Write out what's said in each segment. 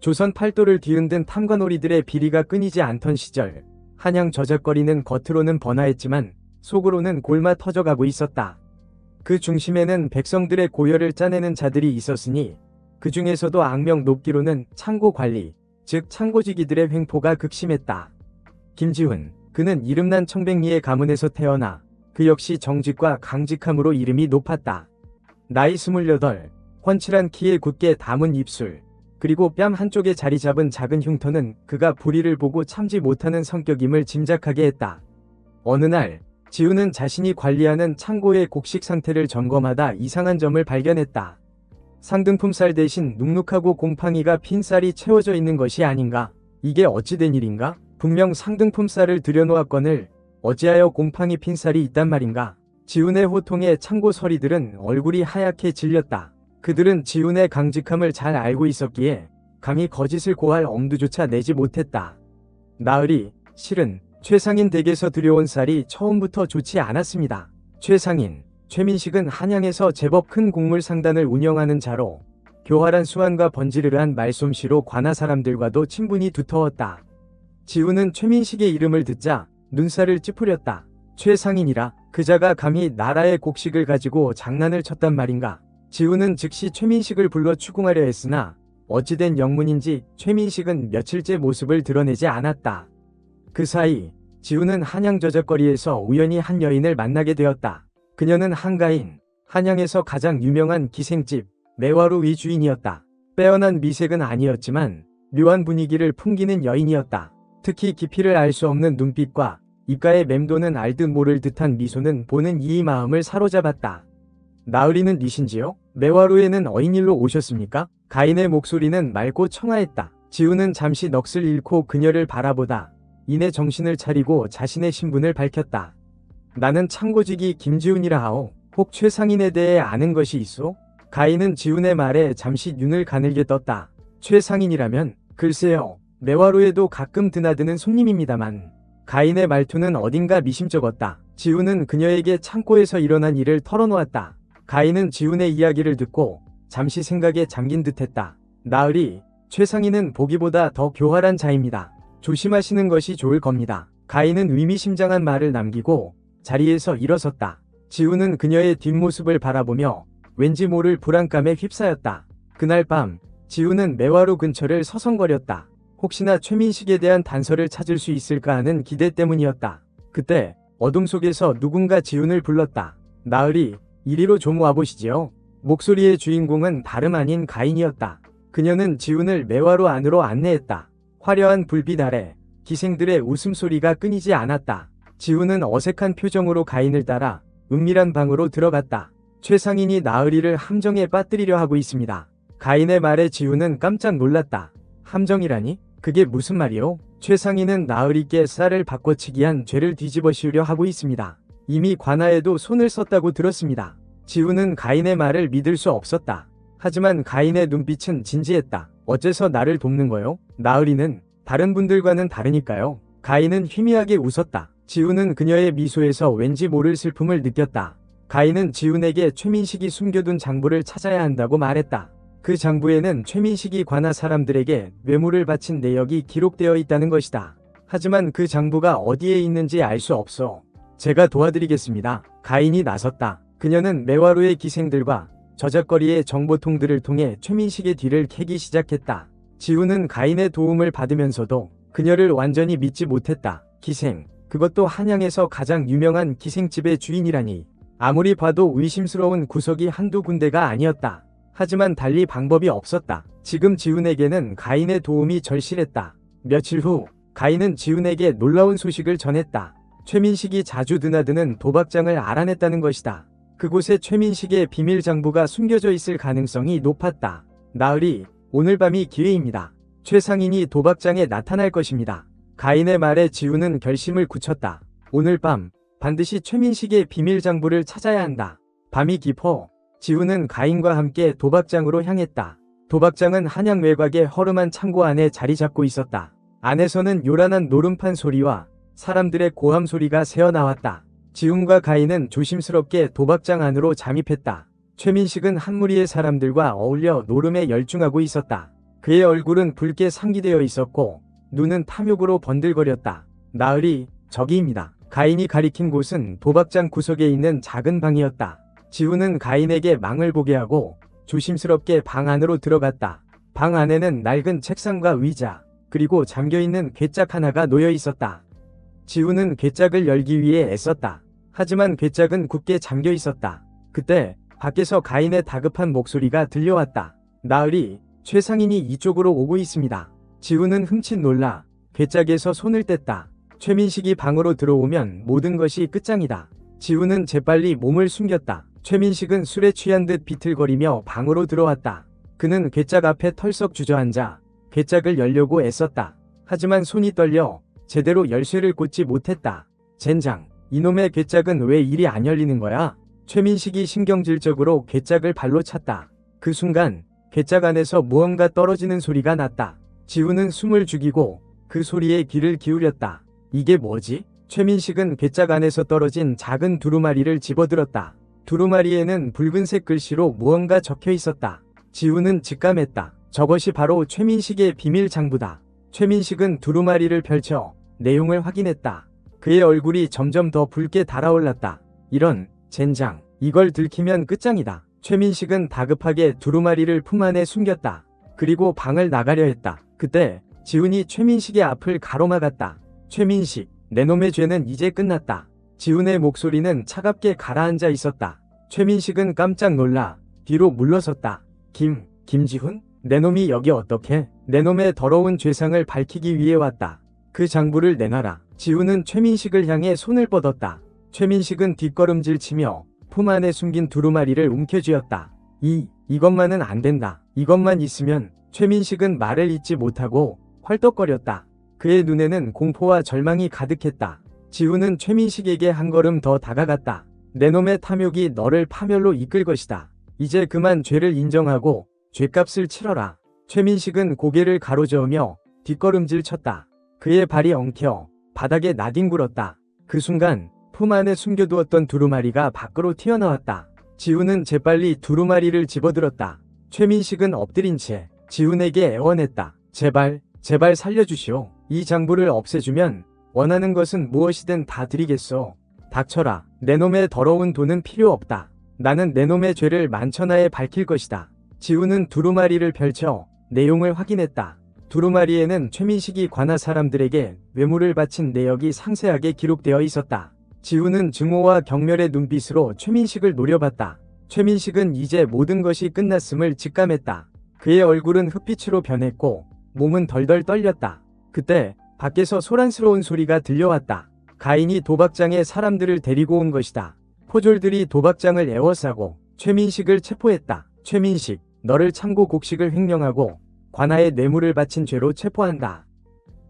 조선 팔도를 뒤흔든 탐관오리들의 비리가 끊이지 않던 시절 한양 저작거리는 겉으로는 번화했지만 속으로는 골마 터져가고 있었다. 그 중심에는 백성들의 고열을 짜내는 자들이 있었으니 그 중에서도 악명 높기로는 창고 관리, 즉 창고지기들의 횡포가 극심했다. 김지훈, 그는 이름난 청백리의 가문에서 태어나 그 역시 정직과 강직함으로 이름이 높았다. 나이 28, 훤칠한 키에 굳게 담은 입술, 그리고 뺨 한쪽에 자리 잡은 작은 흉터는 그가 불의를 보고 참지 못하는 성격임을 짐작하게 했다. 어느 날, 지우는 자신이 관리하는 창고의 곡식 상태를 점검하다 이상한 점을 발견했다. 상등품 쌀 대신 눅눅하고 곰팡이가 핀 쌀이 채워져 있는 것이 아닌가? 이게 어찌된 일인가? 분명 상등품 쌀을 들여놓았거늘 어찌하여 곰팡이 핀 쌀이 있단 말인가? 지훈의 호통에 창고 서리들은 얼굴이 하얗게 질렸다. 그들은 지훈의 강직함을 잘 알고 있었기에 감히 거짓을 고할 엄두조차 내지 못했다. 나으리, 실은 최상인 댁에서 들여온 쌀이 처음부터 좋지 않았습니다. 최상인, 최민식은 한양에서 제법 큰 곡물 상단을 운영하는 자로 교활한 수완과 번지르르한 말솜씨로 관아 사람들과도 친분이 두터웠다. 지우는 최민식의 이름을 듣자 눈살을 찌푸렸다. 최상인이라 그자가 감히 나라의 곡식을 가지고 장난을 쳤단 말인가. 지우는 즉시 최민식을 불러 추궁하려 했으나 어찌된 영문인지 최민식은 며칠째 모습을 드러내지 않았다. 그 사이 지우는 한양 저작거리에서 우연히 한 여인을 만나게 되었다. 그녀는 한가인, 한양에서 가장 유명한 기생집 매화루의 주인이었다. 빼어난 미색은 아니었지만 묘한 분위기를 풍기는 여인이었다. 특히 깊이를 알 수 없는 눈빛과 입가에 맴도는 알듯 모를 듯한 미소는 보는 이의 마음을 사로잡았다. 나으리는 니신지요? 매화루에는 어인일로 오셨습니까? 가인의 목소리는 맑고 청아했다. 지우는 잠시 넋을 잃고 그녀를 바라보다 이내 정신을 차리고 자신의 신분을 밝혔다. 나는 창고직이 김지훈이라 하오. 혹 최상인에 대해 아는 것이 있소? 가인은 지훈의 말에 잠시 눈을 가늘게 떴다. 최상인이라면 글쎄요. 매화로에도 가끔 드나드는 손님입니다만 가인의 말투는 어딘가 미심쩍었다. 지훈은 그녀에게 창고에서 일어난 일을 털어놓았다. 가인은 지훈의 이야기를 듣고 잠시 생각에 잠긴 듯했다. 나으리, 최상인은 보기보다 더 교활한 자입니다. 조심하시는 것이 좋을 겁니다. 가인은 의미심장한 말을 남기고 자리에서 일어섰다. 지우는 그녀의 뒷모습을 바라보며 왠지 모를 불안감에 휩싸였다. 그날 밤 지우는 매화로 근처를 서성거렸다. 혹시나 최민식에 대한 단서를 찾을 수 있을까 하는 기대 때문이었다. 그때 어둠 속에서 누군가 지훈을 불렀다. 나으리, 이리로 좀 와보시지요. 목소리의 주인공은 다름 아닌 가인이었다. 그녀는 지훈을 매화로 안으로 안내했다. 화려한 불빛 아래 기생들의 웃음소리가 끊이지 않았다. 지훈은 어색한 표정으로 가인을 따라 은밀한 방으로 들어갔다. 최상인이 나으리를 함정에 빠뜨리려 하고 있습니다. 가인의 말에 지훈은 깜짝 놀랐다. 함정이라니? 그게 무슨 말이오? 최상인은 나으리께 쌀을 바꿔치기 한 죄를 뒤집어 씌우려 하고 있습니다. 이미 관아에도 손을 썼다고 들었습니다. 지훈은 가인의 말을 믿을 수 없었다. 하지만 가인의 눈빛은 진지했다. 어째서 나를 돕는 거요? 나으리는 다른 분들과는 다르니까요. 가인은 희미하게 웃었다. 지훈은 그녀의 미소에서 왠지 모를 슬픔을 느꼈다. 가인은 지훈에게 최민식이 숨겨둔 장부를 찾아야 한다고 말했다. 그 장부에는 최민식이 관아 사람들에게 뇌물을 바친 내역이 기록되어 있다는 것이다. 하지만 그 장부가 어디에 있는지 알 수 없어. 제가 도와드리겠습니다. 가인이 나섰다. 그녀는 매화로의 기생들과 저작거리의 정보통들을 통해 최민식의 뒤를 캐기 시작했다. 지훈은 가인의 도움을 받으면서도 그녀를 완전히 믿지 못했다. 기생, 그것도 한양에서 가장 유명한 기생집의 주인이라니. 아무리 봐도 의심스러운 구석이 한두 군데가 아니었다. 하지만 달리 방법이 없었다. 지금 지훈에게는 가인의 도움이 절실했다. 며칠 후 가인은 지훈에게 놀라운 소식을 전했다. 최민식이 자주 드나드는 도박장을 알아냈다는 것이다. 그곳에 최민식의 비밀 장부가 숨겨져 있을 가능성이 높았다. 나으리, 오늘 밤이 기회입니다. 최상인이 도박장에 나타날 것입니다. 가인의 말에 지우는 결심을 굳혔다. 오늘 밤 반드시 최민식의 비밀 장부를 찾아야 한다. 밤이 깊어 지우는 가인과 함께 도박장으로 향했다. 도박장은 한양 외곽의 허름한 창고 안에 자리 잡고 있었다. 안에서는 요란한 노름판 소리와 사람들의 고함 소리가 새어나왔다. 지훈과 가인은 조심스럽게 도박장 안으로 잠입했다. 최민식은 한 무리의 사람들과 어울려 노름에 열중하고 있었다. 그의 얼굴은 붉게 상기되어 있었고 눈은 탐욕으로 번들거렸다. 나으리, 저기입니다. 가인이 가리킨 곳은 도박장 구석에 있는 작은 방이었다. 지훈은 가인에게 망을 보게 하고 조심스럽게 방 안으로 들어갔다. 방 안에는 낡은 책상과 의자, 그리고 잠겨있는 괴짝 하나가 놓여 있었다. 지훈은 괴짝을 열기 위해 애썼다. 하지만 괴짝은 굳게 잠겨 있었다. 그때 밖에서 가인의 다급한 목소리가 들려왔다. 나으리, 최상인이 이쪽으로 오고 있습니다. 지훈은 흠칫 놀라 괴짝에서 손을 뗐다. 최민식이 방으로 들어오면 모든 것이 끝장이다. 지훈은 재빨리 몸을 숨겼다. 최민식은 술에 취한 듯 비틀거리며 방으로 들어왔다. 그는 괴짝 앞에 털썩 주저앉아 괴짝을 열려고 애썼다. 하지만 손이 떨려 제대로 열쇠를 꽂지 못했다. 젠장, 이놈의 괴짝은 왜 일이 안 열리는 거야? 최민식이 신경질적으로 괴짝을 발로 찼다. 그 순간 괴짝 안에서 무언가 떨어지는 소리가 났다. 지훈은 숨을 죽이고 그 소리에 귀를 기울였다. 이게 뭐지? 최민식은 괴짝 안에서 떨어진 작은 두루마리를 집어들었다. 두루마리에는 붉은색 글씨로 무언가 적혀 있었다. 지훈은 직감했다. 저것이 바로 최민식의 비밀 장부다. 최민식은 두루마리를 펼쳐 내용을 확인했다. 그의 얼굴이 점점 더 붉게 달아올랐다. 이런, 젠장, 이걸 들키면 끝장이다. 최민식은 다급하게 두루마리를 품 안에 숨겼다. 그리고 방을 나가려 했다. 그때 지훈이 최민식의 앞을 가로막았다. 최민식, 내 놈의 죄는 이제 끝났다. 지훈의 목소리는 차갑게 가라앉아 있었다. 최민식은 깜짝 놀라 뒤로 물러섰다. 김, 김지훈? 내 놈이 여기 어떻게? 내 놈의 더러운 죄상을 밝히기 위해 왔다. 그 장부를 내놔라. 지훈은 최민식을 향해 손을 뻗었다. 최민식은 뒷걸음질 치며 품 안에 숨긴 두루마리를 움켜쥐었다. 이, 이것만은 안 된다. 이것만 있으면 최민식은 말을 잇지 못하고 헐떡거렸다. 그의 눈에는 공포와 절망이 가득했다. 지훈은 최민식에게 한 걸음 더 다가갔다. 내 놈의 탐욕이 너를 파멸로 이끌 것이다. 이제 그만 죄를 인정하고 죄값을 치러라. 최민식은 고개를 가로저으며 뒷걸음질 쳤다. 그의 발이 엉켜 바닥에 나뒹굴었다. 그 순간 품 안에 숨겨두었던 두루마리가 밖으로 튀어나왔다. 지훈은 재빨리 두루마리를 집어들었다. 최민식은 엎드린 채 지훈에게 애원했다. 제발, 제발 살려주시오. 이 장부를 없애주면 원하는 것은 무엇이든 다 드리겠소. 닥쳐라. 내 놈의 더러운 돈은 필요 없다. 나는 내 놈의 죄를 만천하에 밝힐 것이다. 지훈은 두루마리를 펼쳐 내용을 확인했다. 두루마리에는 최민식이 관할 사람들에게 외모를 바친 내역이 상세하게 기록되어 있었다. 지훈은 증오와 경멸의 눈빛으로 최민식을 노려봤다. 최민식은 이제 모든 것이 끝났음을 직감했다. 그의 얼굴은 흑빛으로 변했고 몸은 덜덜 떨렸다. 그때 밖에서 소란스러운 소리가 들려왔다. 가인이 도박장에 사람들을 데리고 온 것이다. 포졸들이 도박장을 에워싸고 최민식을 체포했다. 최민식, 너를 창고 곡식을 횡령하고 관아에 뇌물을 바친 죄로 체포한다.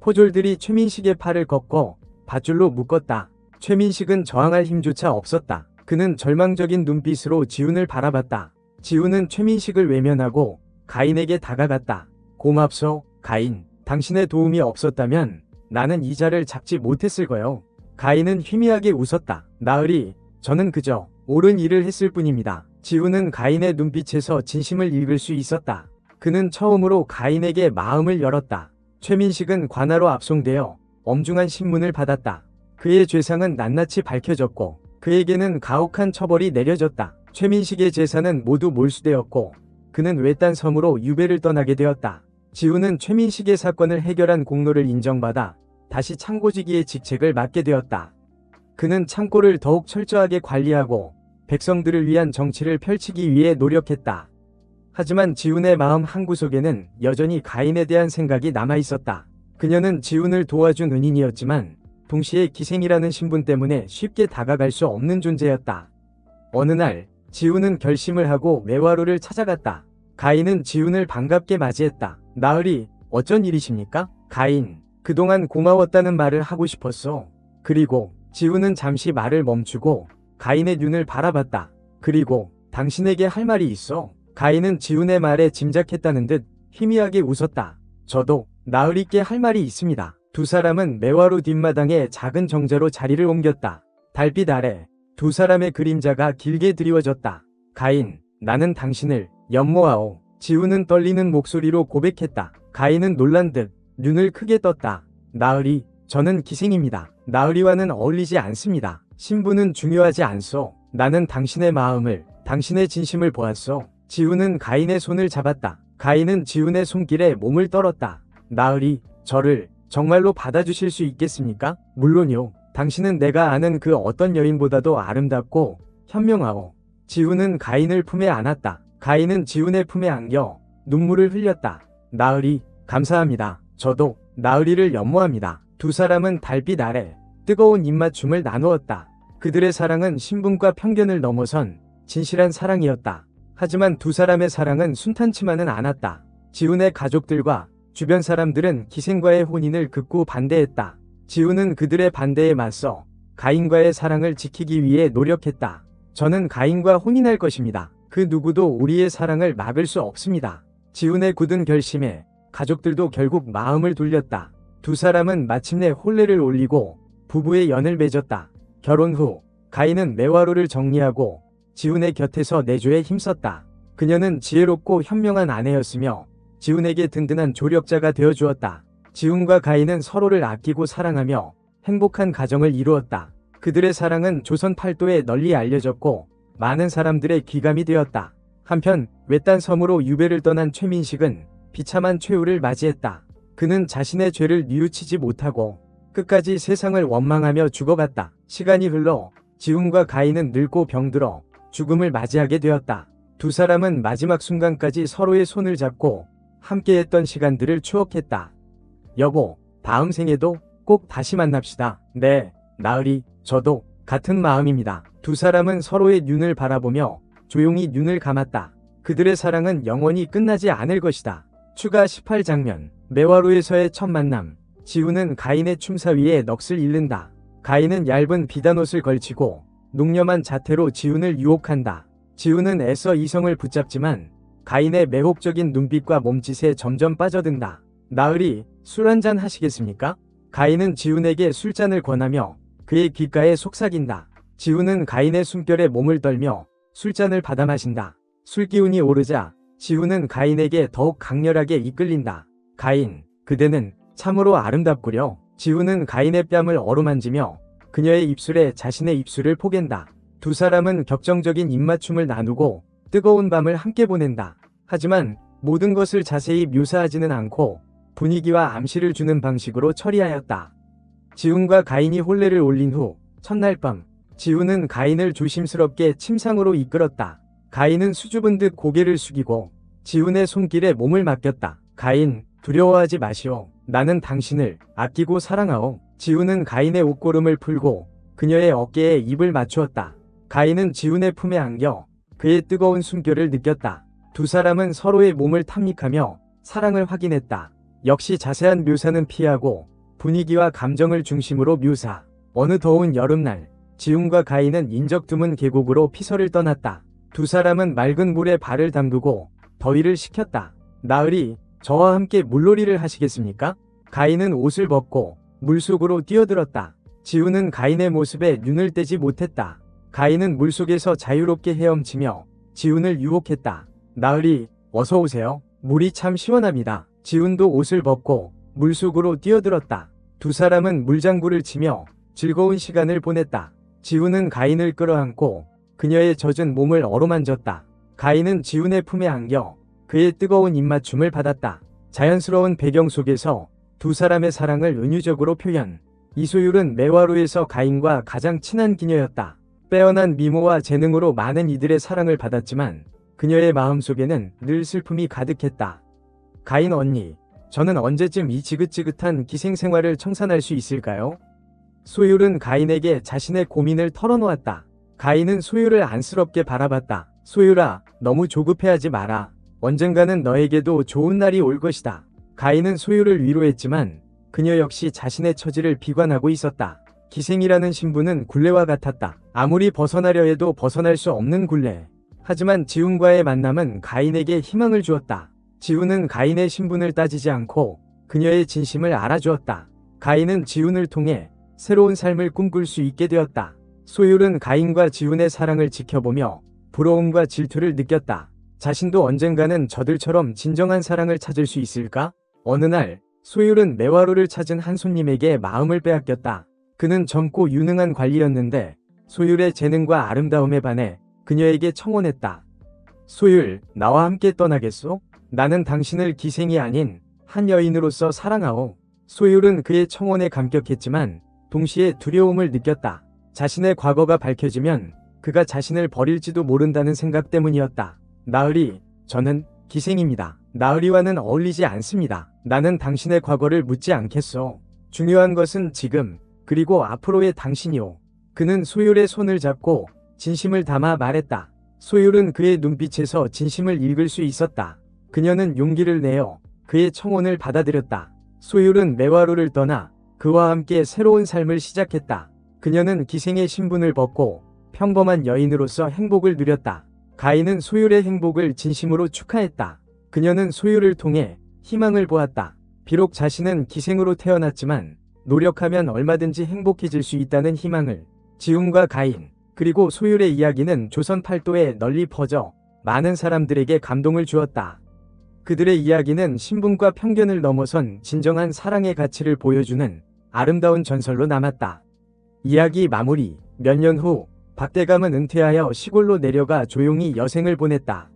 포졸들이 최민식의 팔을 걷고 밧줄로 묶었다. 최민식은 저항할 힘조차 없었다. 그는 절망적인 눈빛으로 지훈을 바라봤다. 지훈은 최민식을 외면하고 가인에게 다가갔다. 고맙소, 가인. 당신의 도움이 없었다면 나는 이 자를 잡지 못했을 거요. 가인은 희미하게 웃었다. 나으리, 저는 그저 옳은 일을 했을 뿐입니다. 지훈은 가인의 눈빛에서 진심을 읽을 수 있었다. 그는 처음으로 가인에게 마음을 열었다. 최민식은 관하로 압송되어 엄중한 신문을 받았다. 그의 죄상은 낱낱이 밝혀졌고 그에게는 가혹한 처벌이 내려졌다. 최민식의 재산은 모두 몰수되었고 그는 외딴 섬으로 유배를 떠나게 되었다. 지훈은 최민식의 사건을 해결한 공로를 인정받아 다시 창고지기의 직책을 맡게 되었다. 그는 창고를 더욱 철저하게 관리하고 백성들을 위한 정치를 펼치기 위해 노력했다. 하지만 지훈의 마음 한구석에는 여전히 가인에 대한 생각이 남아 있었다. 그녀는 지훈을 도와준 은인이었지만 동시에 기생이라는 신분 때문에 쉽게 다가갈 수 없는 존재였다. 어느 날 지훈은 결심을 하고 매화로를 찾아갔다. 가인은 지훈을 반갑게 맞이했다. 나으리, 어쩐 일이십니까? 가인, 그동안 고마웠다는 말을 하고 싶었어. 그리고 지훈은 잠시 말을 멈추고 가인의 눈을 바라봤다. 그리고 당신에게 할 말이 있어. 가인은 지훈의 말에 짐작했다는 듯 희미하게 웃었다. 저도 나으리께 할 말이 있습니다. 두 사람은 매화로 뒷마당에 작은 정자로 자리를 옮겼다. 달빛 아래 두 사람의 그림자가 길게 드리워졌다. 가인, 나는 당신을 연모하오. 지우는 떨리는 목소리로 고백했다. 가인은 놀란 듯 눈을 크게 떴다. 나으리, 저는 기생입니다. 나으리와는 어울리지 않습니다. 신분은 중요하지 않소. 나는 당신의 마음을, 당신의 진심을 보았소. 지우는 가인의 손을 잡았다. 가인은 지훈의 손길에 몸을 떨었다. 나으리, 저를 정말로 받아주실 수 있겠습니까? 물론요. 당신은 내가 아는 그 어떤 여인보다도 아름답고 현명하오. 지훈은 가인을 품에 안았다. 가인은 지훈의 품에 안겨 눈물을 흘렸다. 나으리, 감사합니다. 저도 나으리를 연모합니다. 두 사람은 달빛 아래 뜨거운 입맞춤을 나누었다. 그들의 사랑은 신분과 편견을 넘어선 진실한 사랑이었다. 하지만 두 사람의 사랑은 순탄치만은 않았다. 지훈의 가족들과 주변 사람들은 기생과의 혼인을 극구 반대했다. 지훈은 그들의 반대에 맞서 가인과의 사랑을 지키기 위해 노력했다. 저는 가인과 혼인할 것입니다. 그 누구도 우리의 사랑을 막을 수 없습니다. 지훈의 굳은 결심에 가족들도 결국 마음을 돌렸다. 두 사람은 마침내 혼례를 올리고 부부의 연을 맺었다. 결혼 후 가인은 매화로를 정리하고 지훈의 곁에서 내조에 힘썼다. 그녀는 지혜롭고 현명한 아내였으며 지훈에게 든든한 조력자가 되어 주었다. 지훈과 가인은 서로를 아끼고 사랑하며 행복한 가정을 이루었다. 그들의 사랑은 조선 팔도에 널리 알려졌고 많은 사람들의 귀감이 되었다. 한편 외딴 섬으로 유배를 떠난 최민식은 비참한 최후를 맞이했다. 그는 자신의 죄를 뉘우치지 못하고 끝까지 세상을 원망하며 죽어갔다. 시간이 흘러 지훈과 가인은 늙고 병들어 죽음을 맞이하게 되었다. 두 사람은 마지막 순간까지 서로의 손을 잡고 함께했던 시간들을 추억했다. 여보, 다음 생에도 꼭 다시 만납시다. 네, 나으리, 저도 같은 마음입니다. 두 사람은 서로의 눈을 바라보며 조용히 눈을 감았다. 그들의 사랑은 영원히 끝나지 않을 것이다. 추가 18장면 매화로에서의 첫 만남 지우는 가인의 춤사 위에 넋을 잃는다. 가인은 얇은 비단옷을 걸치고 농념한 자태로 지훈을 유혹한다. 지훈은 애써 이성을 붙잡지만 가인의 매혹적인 눈빛과 몸짓에 점점 빠져든다. 나으리, 술 한잔 하시겠습니까? 가인은 지훈에게 술잔을 권하며 그의 귓가에 속삭인다. 지훈은 가인의 숨결에 몸을 떨며 술잔을 받아 마신다. 술기운이 오르자 지훈은 가인에게 더욱 강렬하게 이끌린다. 가인, 그대는 참으로 아름답구려. 지훈은 가인의 뺨을 어루만지며 그녀의 입술에 자신의 입술을 포갠다. 두 사람은 격정적인 입맞춤을 나누고 뜨거운 밤을 함께 보낸다. 하지만 모든 것을 자세히 묘사하지는 않고 분위기와 암시를 주는 방식으로 처리하였다. 지훈과 가인이 혼례를 올린 후 첫날 밤 지훈은 가인을 조심스럽게 침상으로 이끌었다. 가인은 수줍은 듯 고개를 숙이고 지훈의 손길에 몸을 맡겼다. 가인, 두려워하지 마시오. 나는 당신을 아끼고 사랑하오. 지훈은 가인의 옷고름을 풀고 그녀의 어깨에 입을 맞추었다. 가인은 지훈의 품에 안겨 그의 뜨거운 숨결을 느꼈다. 두 사람은 서로의 몸을 탐닉하며 사랑을 확인했다. 역시 자세한 묘사는 피하고 분위기와 감정을 중심으로 묘사. 어느 더운 여름날 지훈과 가인은 인적 드문 계곡으로 피서를 떠났다. 두 사람은 맑은 물에 발을 담그고 더위를 식혔다. 나으리, 저와 함께 물놀이를 하시겠습니까? 가인은 옷을 벗고 물속으로 뛰어들었다. 지훈은 가인의 모습에 눈을 떼지 못했다. 가인은 물속에서 자유롭게 헤엄치며 지훈을 유혹했다. 나으리, 어서 오세요. 물이 참 시원합니다. 지훈도 옷을 벗고 물속으로 뛰어들었다. 두 사람은 물장구를 치며 즐거운 시간을 보냈다. 지훈은 가인을 끌어안고 그녀의 젖은 몸을 어루만졌다. 가인은 지훈의 품에 안겨 그의 뜨거운 입맞춤을 받았다. 자연스러운 배경 속에서 두 사람의 사랑을 은유적으로 표현. 이소율은 매화로에서 가인과 가장 친한 기녀였다. 빼어난 미모와 재능으로 많은 이들의 사랑을 받았지만 그녀의 마음속에는 늘 슬픔이 가득했다. 가인 언니, 저는 언제쯤 이 지긋지긋한 기생 생활을 청산할 수 있을까요? 소율은 가인에게 자신의 고민을 털어놓았다. 가인은 소율을 안쓰럽게 바라봤다. 소율아, 너무 조급해하지 마라. 언젠가는 너에게도 좋은 날이 올 것이다. 가인은 소율을 위로했지만 그녀 역시 자신의 처지를 비관하고 있었다. 기생이라는 신분은 굴레와 같았다. 아무리 벗어나려 해도 벗어날 수 없는 굴레. 하지만 지훈과의 만남은 가인에게 희망을 주었다. 지훈은 가인의 신분을 따지지 않고 그녀의 진심을 알아주었다. 가인은 지훈을 통해 새로운 삶을 꿈꿀 수 있게 되었다. 소율은 가인과 지훈의 사랑을 지켜보며 부러움과 질투를 느꼈다. 자신도 언젠가는 저들처럼 진정한 사랑을 찾을 수 있을까? 어느 날 소율은 매화로를 찾은 한 손님에게 마음을 빼앗겼다. 그는 젊고 유능한 관리였는데 소율의 재능과 아름다움에 반해 그녀에게 청혼했다. 소율, 나와 함께 떠나겠소? 나는 당신을 기생이 아닌 한 여인으로서 사랑하오. 소율은 그의 청혼에 감격했지만 동시에 두려움을 느꼈다. 자신의 과거가 밝혀지면 그가 자신을 버릴지도 모른다는 생각 때문이었다. 나으리, 저는 기생입니다. 나으리와는 어울리지 않습니다. 나는 당신의 과거를 묻지 않겠소. 중요한 것은 지금, 그리고 앞으로의 당신이오. 그는 소율의 손을 잡고 진심을 담아 말했다. 소율은 그의 눈빛에서 진심을 읽을 수 있었다. 그녀는 용기를 내어 그의 청혼을 받아들였다. 소율은 메와로를 떠나 그와 함께 새로운 삶을 시작했다. 그녀는 기생의 신분을 벗고 평범한 여인으로서 행복을 누렸다. 가인은 소율의 행복을 진심으로 축하했다. 그녀는 소율을 통해 희망을 보았다. 비록 자신은 기생으로 태어났지만 노력하면 얼마든지 행복해질 수 있다는 희망을 지훈과 가인 그리고 소율의 이야기는 조선 팔도에 널리 퍼져 많은 사람들에게 감동을 주었다. 그들의 이야기는 신분과 편견을 넘어선 진정한 사랑의 가치를 보여주는 아름다운 전설로 남았다. 이야기 마무리 몇 년 후 박대감은 은퇴하여 시골로 내려가 조용히 여생을 보냈다.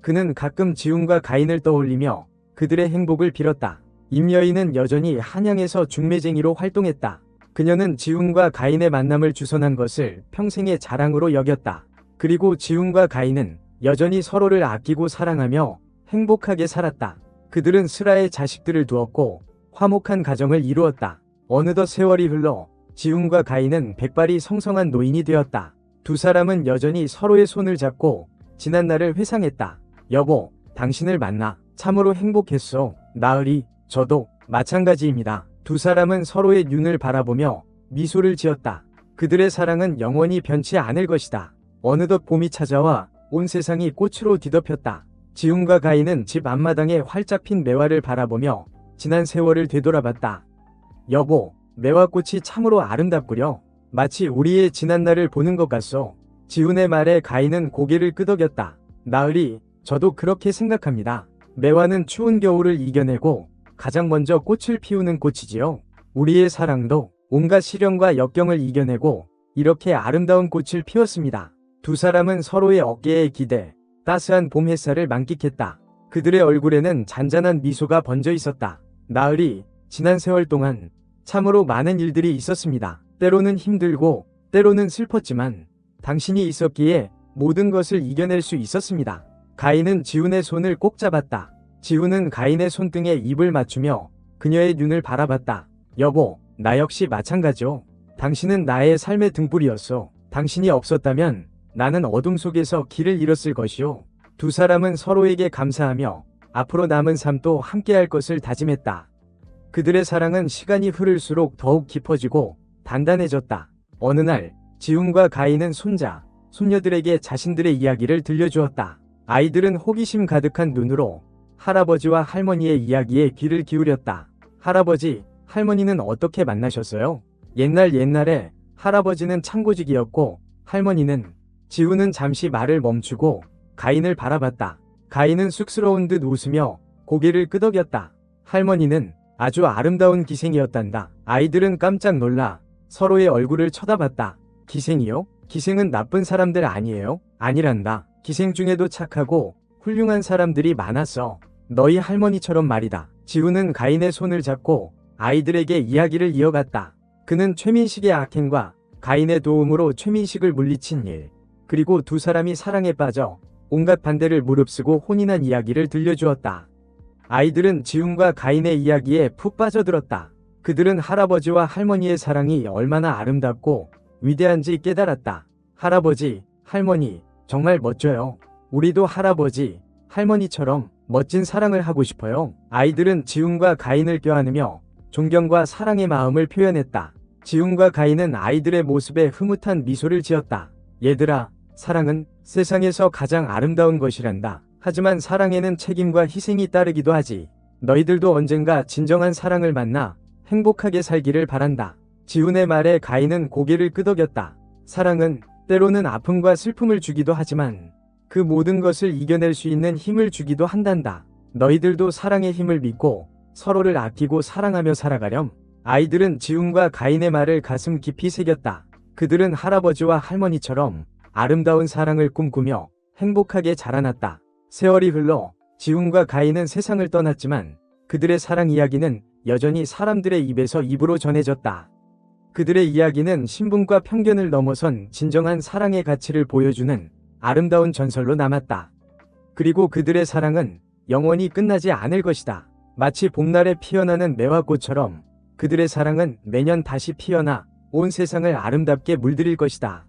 그는 가끔 지훈과 가인을 떠올리며 그들의 행복을 빌었다. 임여인은 여전히 한양에서 중매쟁이로 활동했다. 그녀는 지훈과 가인의 만남을 주선한 것을 평생의 자랑으로 여겼다. 그리고 지훈과 가인은 여전히 서로를 아끼고 사랑하며 행복하게 살았다. 그들은 슬아의 자식들을 두었고 화목한 가정을 이루었다. 어느덧 세월이 흘러 지훈과 가인은 백발이 성성한 노인이 되었다. 두 사람은 여전히 서로의 손을 잡고 지난 날을 회상했다. 여보, 당신을 만나 참으로 행복했어. 나으리, 저도 마찬가지입니다. 두 사람은 서로의 눈을 바라보며 미소를 지었다. 그들의 사랑은 영원히 변치 않을 것이다. 어느덧 봄이 찾아와 온 세상이 꽃으로 뒤덮였다. 지훈과 가인은 집 앞마당에 활짝 핀 매화를 바라보며 지난 세월을 되돌아봤다. 여보, 매화꽃이 참으로 아름답구려. 마치 우리의 지난 날을 보는 것 같소. 지훈의 말에 가인은 고개를 끄덕였다. 나으리, 저도 그렇게 생각합니다. 매화는 추운 겨울을 이겨내고 가장 먼저 꽃을 피우는 꽃이지요. 우리의 사랑도 온갖 시련과 역경을 이겨내고 이렇게 아름다운 꽃을 피웠습니다. 두 사람은 서로의 어깨에 기대 따스한 봄 햇살을 만끽했다. 그들의 얼굴에는 잔잔한 미소가 번져 있었다. 나으리, 지난 세월 동안 참으로 많은 일들이 있었습니다. 때로는 힘들고 때로는 슬펐지만 당신이 있었기에 모든 것을 이겨낼 수 있었습니다. 가인은 지훈의 손을 꼭 잡았다. 지훈은 가인의 손등에 입을 맞추며 그녀의 눈을 바라봤다. 여보, 나 역시 마찬가지요. 당신은 나의 삶의 등불이었어. 당신이 없었다면 나는 어둠 속에서 길을 잃었을 것이오. 두 사람은 서로에게 감사하며 앞으로 남은 삶도 함께할 것을 다짐했다. 그들의 사랑은 시간이 흐를수록 더욱 깊어지고 단단해졌다. 어느 날 지훈과 가인은 손자, 손녀들에게 자신들의 이야기를 들려주었다. 아이들은 호기심 가득한 눈으로 할아버지와 할머니의 이야기에 귀를 기울였다. 할아버지, 할머니는 어떻게 만나셨어요? 옛날 옛날에 할아버지는 창고직이었고 할머니는 지훈은 잠시 말을 멈추고 가인을 바라봤다. 가인은 쑥스러운 듯 웃으며 고개를 끄덕였다. 할머니는 아주 아름다운 기생이었단다. 아이들은 깜짝 놀라 서로의 얼굴을 쳐다봤다. 기생이요? 기생은 나쁜 사람들 아니에요? 아니란다. 기생 중에도 착하고 훌륭한 사람들이 많았어. 너희 할머니처럼 말이다. 지훈은 가인의 손을 잡고 아이들에게 이야기를 이어갔다. 그는 최민식의 악행과 가인의 도움으로 최민식을 물리친 일, 그리고 두 사람이 사랑에 빠져 온갖 반대를 무릅쓰고 혼인한 이야기를 들려주었다. 아이들은 지훈과 가인의 이야기에 푹 빠져들었다. 그들은 할아버지와 할머니의 사랑이 얼마나 아름답고 위대한지 깨달았다. 할아버지, 할머니, 정말 멋져요. 우리도 할아버지, 할머니처럼 멋진 사랑을 하고 싶어요. 아이들은 지훈과 가인을 껴안으며 존경과 사랑의 마음을 표현했다. 지훈과 가인은 아이들의 모습에 흐뭇한 미소를 지었다. 얘들아, 사랑은 세상에서 가장 아름다운 것이란다. 하지만 사랑에는 책임과 희생이 따르기도 하지. 너희들도 언젠가 진정한 사랑을 만나 행복하게 살기를 바란다. 지훈의 말에 가인은 고개를 끄덕였다. 사랑은 때로는 아픔과 슬픔을 주기도 하지만 그 모든 것을 이겨낼 수 있는 힘을 주기도 한단다. 너희들도 사랑의 힘을 믿고 서로를 아끼고 사랑하며 살아가렴. 아이들은 지훈과 가인의 말을 가슴 깊이 새겼다. 그들은 할아버지와 할머니처럼 아름다운 사랑을 꿈꾸며 행복하게 자라났다. 세월이 흘러 지훈과 가인은 세상을 떠났지만 그들의 사랑 이야기는 여전히 사람들의 입에서 입으로 전해졌다. 그들의 이야기는 신분과 편견을 넘어선 진정한 사랑의 가치를 보여주는 아름다운 전설로 남았다. 그리고 그들의 사랑은 영원히 끝나지 않을 것이다. 마치 봄날에 피어나는 매화꽃처럼 그들의 사랑은 매년 다시 피어나 온 세상을 아름답게 물들일 것이다.